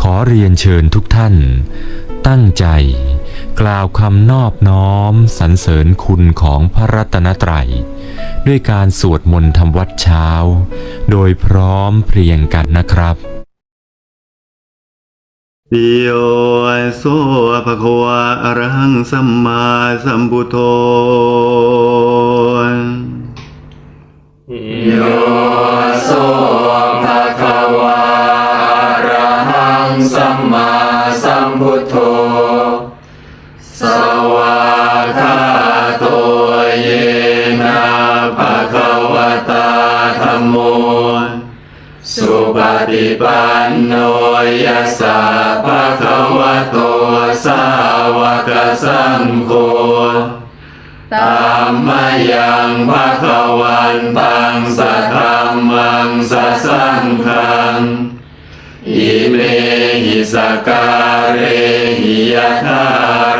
ขอเรียนเชิญทุกท่าน ตั้งใจ กล่าวคำนอบน้อมสรรเสริญคุณของพระรัตนตรัย ด้วยการสวดมนต์ทำวัดเช้า โดยพร้อมเพรียงกันนะครับโยโสภะคะวะอะระหังสัมมาสัมพุทโธโยโสภะคะวะอะระหังสั มมาสัมพุทโธ สวากาโตเยนะภะคะวะตาธัมโม สุปฏิปันโนยัสสะภะคะวะโตสาวกสังโฆตามมายังภะคะวันตังสัทธัมมังสัสสังฆัง สกาเรหิยะทา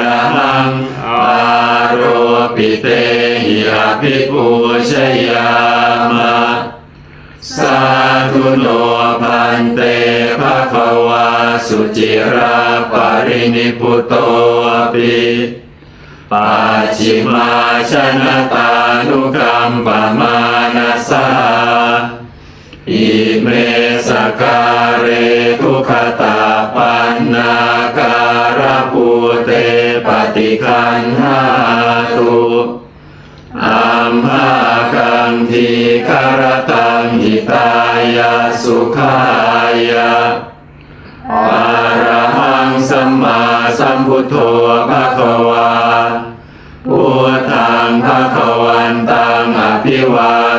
รหังอาโรปิเตหิอภิปูชยามะสาธุโนพันเตภะคะวาสุจิราปรินิพุโตปิปัจิมาชนะตานุกัมปมานาสา การเรทุขตาปันนาการภูเตปฏิคันหาตุอัมหากังทีคารตังหิตายาสุขายาอรหังสัมมาสัมพุทโธภะคะวาพุทธังภะคะวันตังอภิวา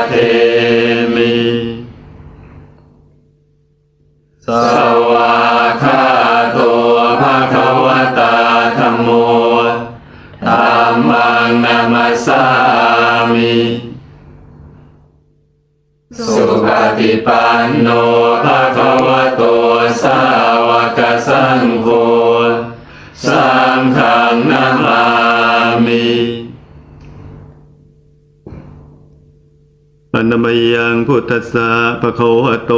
สุปฏิปันโนภะคะวะโตสาวกสังโฆสังฆังนามามิอนามยังพุทธสะภะคะวะโต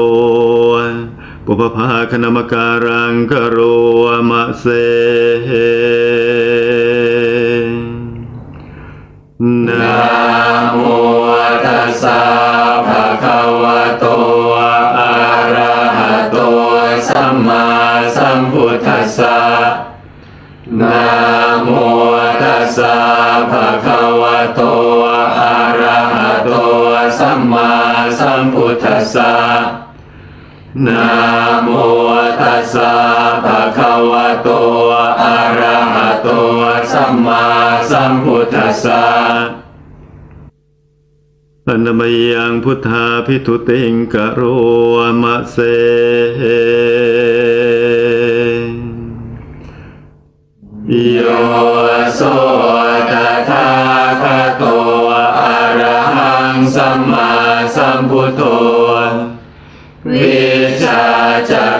ปุพพาคณมการังกโรมะเสนะโมตัสสะะคะวะโตอะระหะโตสัมมาสัมพุทธัสสะ นะโมตัสสะภะคะวะโต อะระหะโต สัมมาสัมพุทธัสสะ นะโมตัสสะภะคะวะโต อะระหะโต สัมมาสัมพุทธัสสะ อนมยังพุทธาพิทุติงกโรมะเสโยโสตถาคโตอะระหังสัมมาสัมพุทโธวิชาจา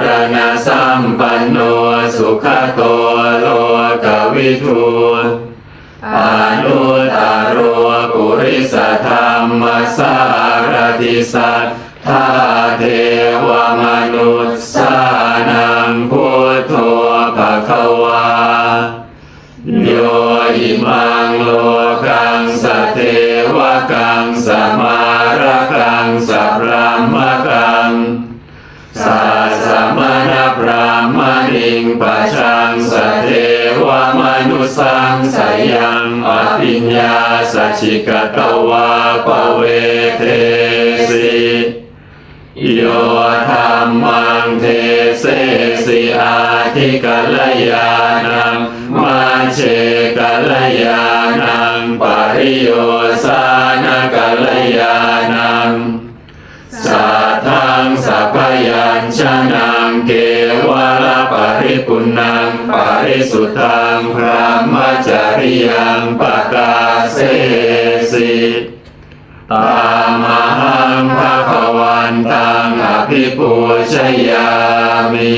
สัทธาเทวมนุษย์สานังพุทโธภะคะวาโยอิมังโลกังสเทวกังสมารกังสะพรามกังสัสมณพรามณิงปัจชังสเทวมนุสังสยังอภิญญาสัชิกตวาปเวเท โยธรรมังเทเสสิอาทิกัลยานังมาเชกัลยานังปริโยสานกัลยานังสัทธังสัพยัญชนะเกวลปริปุณังปริสุทังพระมจริยังปกาเสสิ ตามหังพระควันตังอภิปูชยามิ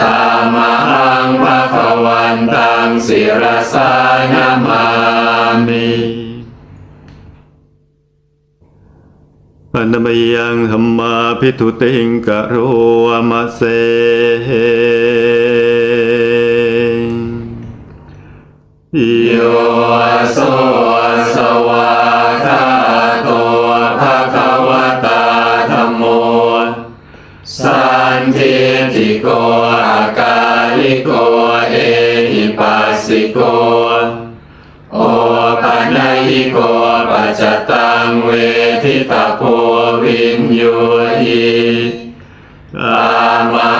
ตามหังพระควันตังศิรสานามามิอนัมยังธรรมาพิทุติงกะโรมะเซโยโส โกอากาลิโกเอหิปัสสิโก โอปัญญิโกปัจจตังเวทิตาโพวินโยหิอามั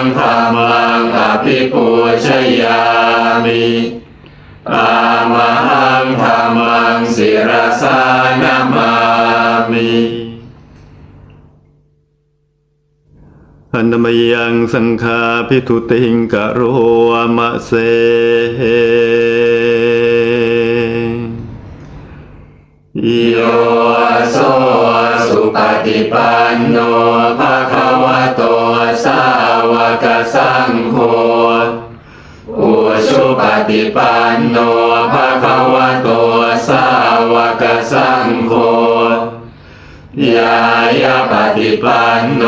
งธรรมังอภิปูชยามิอามังธรรมังศิรสา อันนมยังสังฆาพิทุติงกะโรมะเสโยโสสุปฏิปันโนภะคะวะโตสาวกสังโฆอุชุปฏิปันโนายาปฏิปันโน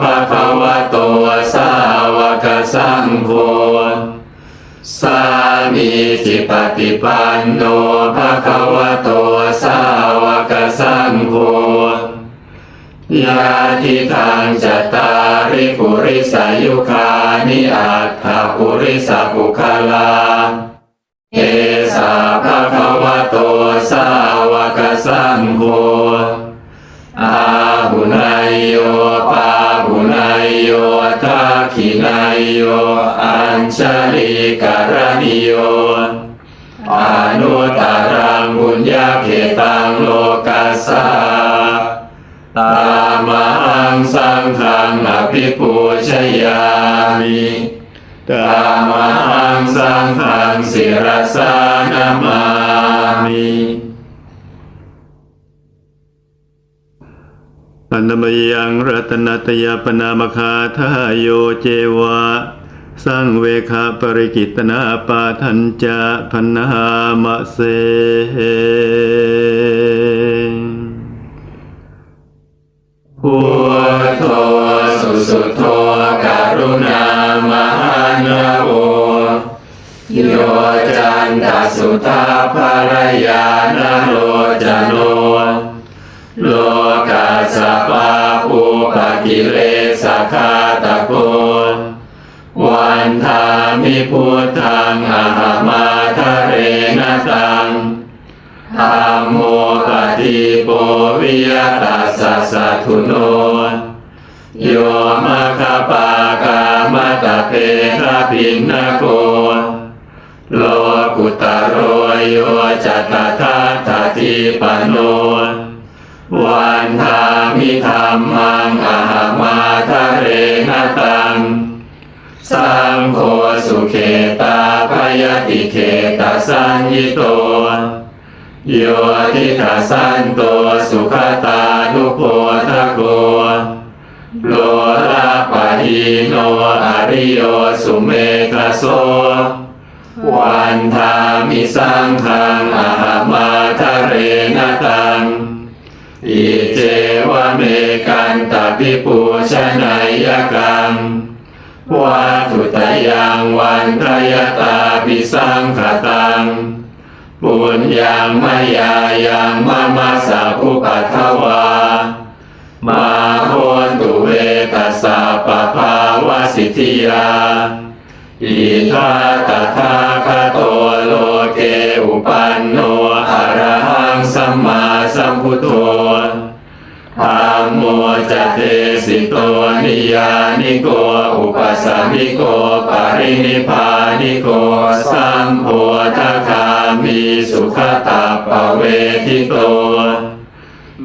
ภะคะวะโตสาวกสังโฆสามีจิปฏิปันโนภะคะวะโตสาวกสังโฆยาทิทางจตาริปุริสายุคานิอัตถปุริสปุคลาเอสาภะคะ นายโย อัญชลิการณิโยอนุตตรังบุญญาเขตังโลกัสสาตามังสังฆังอภิปูชยามิตามังสังฆังศิรสานามามิ อันมยังรัตนตยปนามคาทาโยเจวะสร้างเวคาปริกิตนาปาทัญจะพันหามะเสพุทโธสุสุโธการุณามหันโวโยจันตสุตาภรยานโลจโน ปกิเลสคาตะโกวันทามิพุทธังอาหามาทะเรนตังธรรมโมปฏิโปวิยตัสสะทธุโนโยมะคปากามะตะเพคะปินนโกโลกุตโรโยจัตตาทาติปโน ธรรมังอาหมาทะเรนตังสังโฆสุเขตาพยาติเขตาสัญญิโตโยทิทัสสันโตสุขตานุโพทะโกโลลาปะหิโนอริโยสุเมฆโสวันทามิสังขังอาหมาทะเรนตังอิเจ เมกันตปิปูชนายกังวัตุตยังวันทยตาปิสังขตัง ปุญญังมายายังมามาสาภุปัทถวา มาโหนตุเวตัสสะปะภาวสิทธิยาอิทาตถาคโตโลเกอุปันโนอรหังสัมมาสัมพุทโธ มโมจะเทสิโตนิยานิโกอุปสามิโกปรินิพานิโกสัมโพธคามีสุขตาปเวทิโต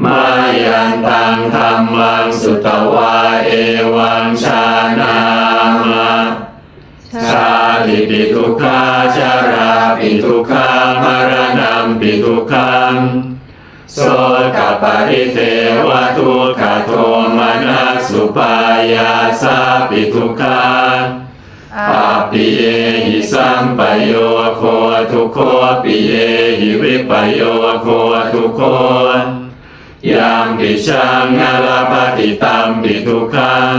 มายันตังธรรมังสุตวาเอวังชานามาชาลิปิทุกขาชาราปิทุกขามารณัมปิทุกขัง โสกปริเทวทุกขโทมนัสสุปายาสาปิทุกขาปัปปิเยหิสัมปโยโคทุโคปิเยหิวิปโยโคทุโคยามปิชังนาลปฏิตัมปิทุกขัง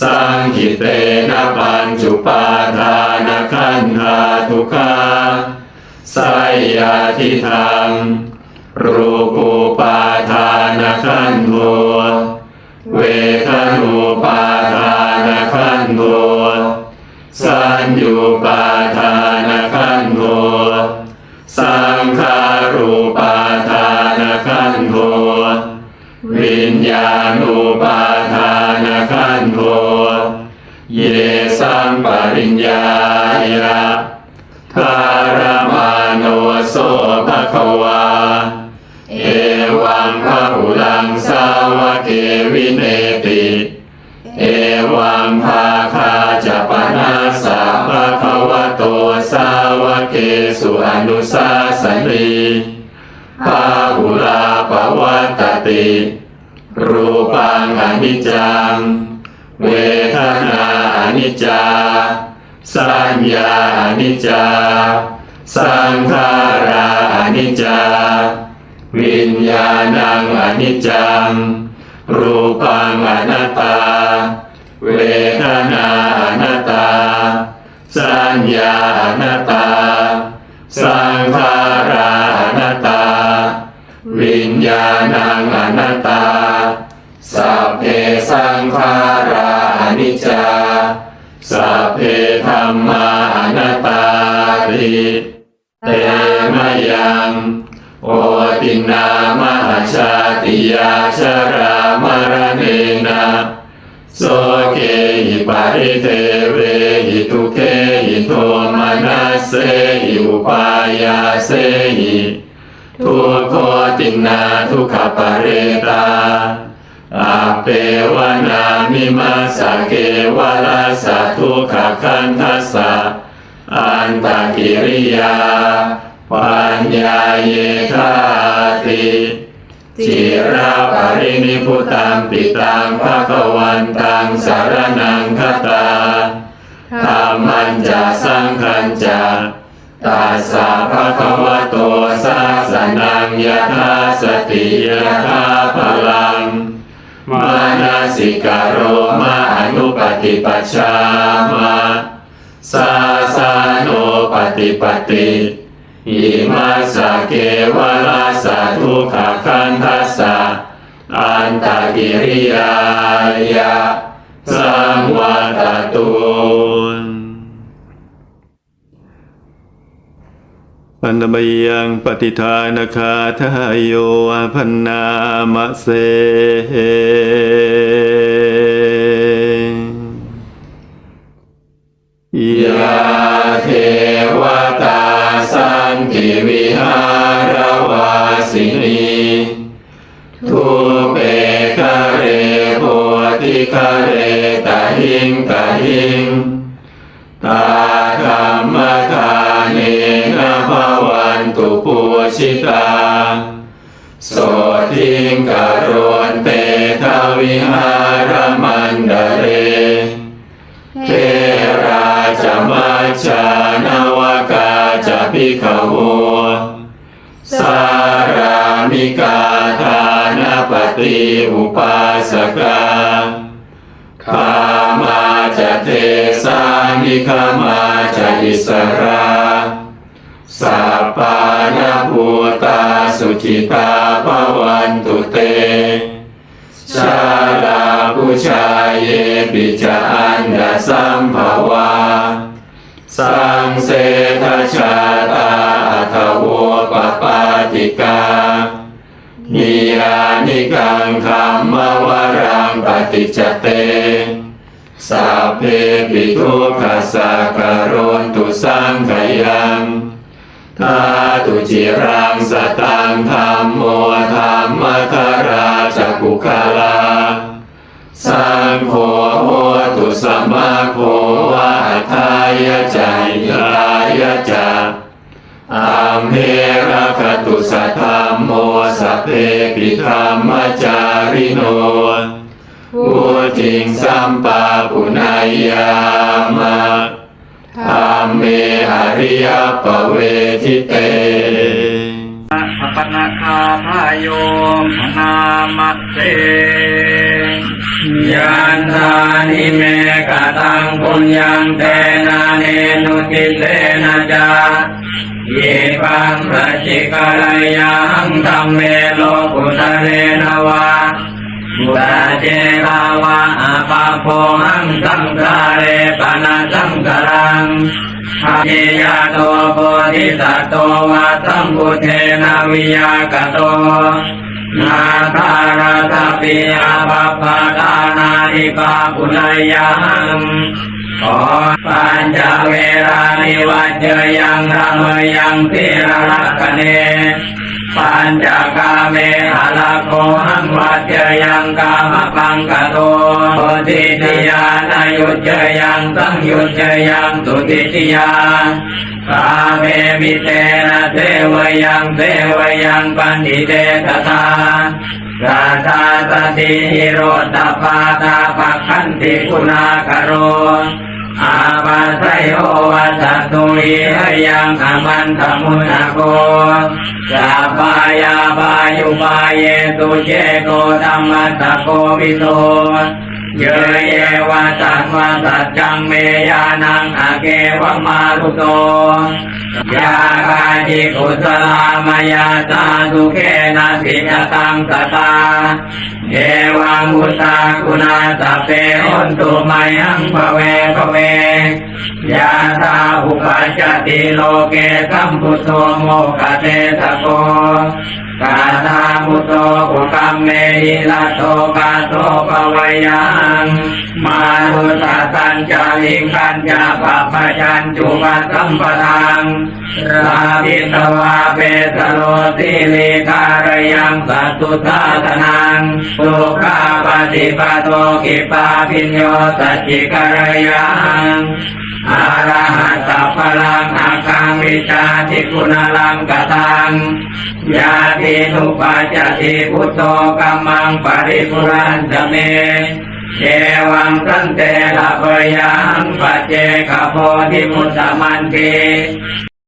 สังคิเตนะปัญจุปาทานขันธาทุกขาสสายยาทิทัง รูปูปาทานขันโทเวทนูปาทานขันโทสัญญูปาทานขันโทสังขารูปาทานขันโทวิญญาณูปาทานขันโทเยสัมปริญญายะ อนุสาสนีพาหุลาปวัตตติ รูปังอนิจจัง เวทนาอนิจจา สัญญาอนิจจา สังขาราอนิจจา วิญญาณังอนิจจัง รูปังอนัตตา เวทนาอนัตตา สัญญาอนัตตา สังขารานัตตา วิญญาณังอนัตตา สัพเพสังขารานิจจา สัพเพธรรมานัตตาติเตมยังโอตินามหาชาติยาชรามรณเนนะโสเกหิ ปาริเทเวหิทุเกหิโทมานัสเสหิอุปายาเสหิทุโคตินาทุขปะเรตาอาเปวนามิมาสเกวลาสะทุขคันทัสสะอันตกิริยาปัญญาเยธาติ จิราปรินิพุตังปิตังภะคะวันตังสารนังคตาธรรมันจะสังคัญจะตัสสะภะคะวะโตสาสนังยะธาสติยะธาพลัง มานาสิกาโรมาอนุปฏิปัชามา สาสาโนปฏิปติ อิมาสเกวลาสะทุกขคันทัสสะอันตกิริยายะสังวัตตุปันบยังปฏิทานคาทายโยพันนามะเส จะพิขโวสารามิกาทานปฏิอุปาสกาขามาจะเทสานิคามาจะอิสราสัปปานาภูตาสุจิตาภวันตุเต ชาลาผู้ชายเยปิจาอันดาสัมภาวา สังเสทชาตาอัทโวปปาติกานิรานิกังคำมวรังปฏิจเตสัพเพปิทุกขสักโรนตุสังขยังทาตุจิรังสตังธรรมโมธรรมคาราจักุคาลา สังโฆ สัมมาโควาทายะจายายะจาอัมเพระคตุสัทธรรมโมสัพเพปิธรรมจาริโนพุทิงสัมปาปุณายามะธรรมเมหริยปเวทิเตปนาคาทายโยมนามะเต ยันทานิเมกตังปุญญังเตนะเนนุติเตนะจาเยปังสัจจิกรยังธรรมเมโลกุตเรนวาบุตเจตาวะอาปาโพหังสังสาเรปนาสังสารังอาเจยาโตโพธิสัตโตวะสัมพุเทนาวิยากโต นาคาราตปิยาปัปปะทานานิปาปุลยังขอปัญจเวรานิวัจเจยังรามยังพิรรักเน ปัญจกาเมหะละโคหังวัจเจยังกามปังกะโตโพธิติยานายุจเจยังสังยุจเจยังตุติติยา กาเมมิเตนะเทวยังเทวยังปันติเตตตาราชาตติโรตปาตาปะคันติคุณากโรอาบาไสโอวัสตุยยังอมันตมุนาโกสาปายาบายุบาเยตุเจโกธรรมตะโกวิโต เยเยวะสังวะสัจจังเมยานังอาเกวะมาลุโตยากาจิกุสลามายาตาสุเขนะสิกตังสตาเอวังุตาคุณาสเปหุนตุมัยหังภเวภเวยาตาอุปจจติโลเกสัมพุทโธโมกเตสะโก กาธามุตโตอุกัมเมหิลัโตกาโตปวายังมานุสาตัญจาลิกัญจาปะปะจันจุปัสสัมปทางราบิตวาเปตโลติลิการยังสัตตุตาตนังสุขาปฏิปโตกิปาพิญโยสัจจิกรยัง อาระหัตถพลังอาคังวิชาทิคุณลังกตังยาติทุปาจจติพุทโธกัมมังปริปุรันจเมเชวังสันเตลาเบยังปัจเจกโพธิมุตตมันติ